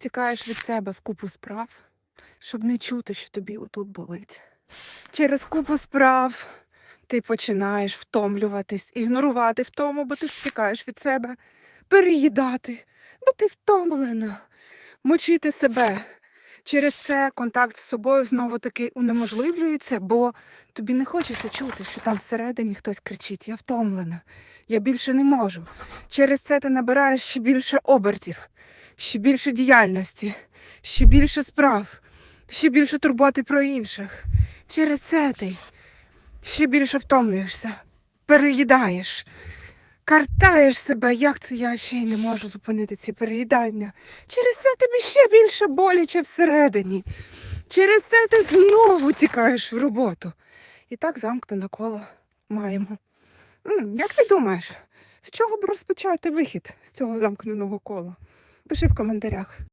втікаєш від себе в купу справ, щоб не чути, що тобі отут болить. Через купу справ ти починаєш втомлюватись, ігнорувати втому, бо ти втікаєш від себе, переїдати, бо ти втомлена, мочити себе. Через це контакт з собою знову таки унеможливлюється, бо тобі не хочеться чути, що там всередині хтось кричить: Я втомлена, я більше не можу. Через це ти набираєш ще більше обертів, ще більше діяльності, ще більше справ, ще більше турботи про інших. Через це ти ще більше втомлюєшся, переїдаєш, картаєш себе, як це я ще й не можу зупинити ці переїдання. Через це тобі ще більше боляче всередині. Через це ти знову тікаєш в роботу. І так замкнене коло маємо. Як ти думаєш, з чого б розпочати вихід з цього замкненого кола? Пиши в коментарях.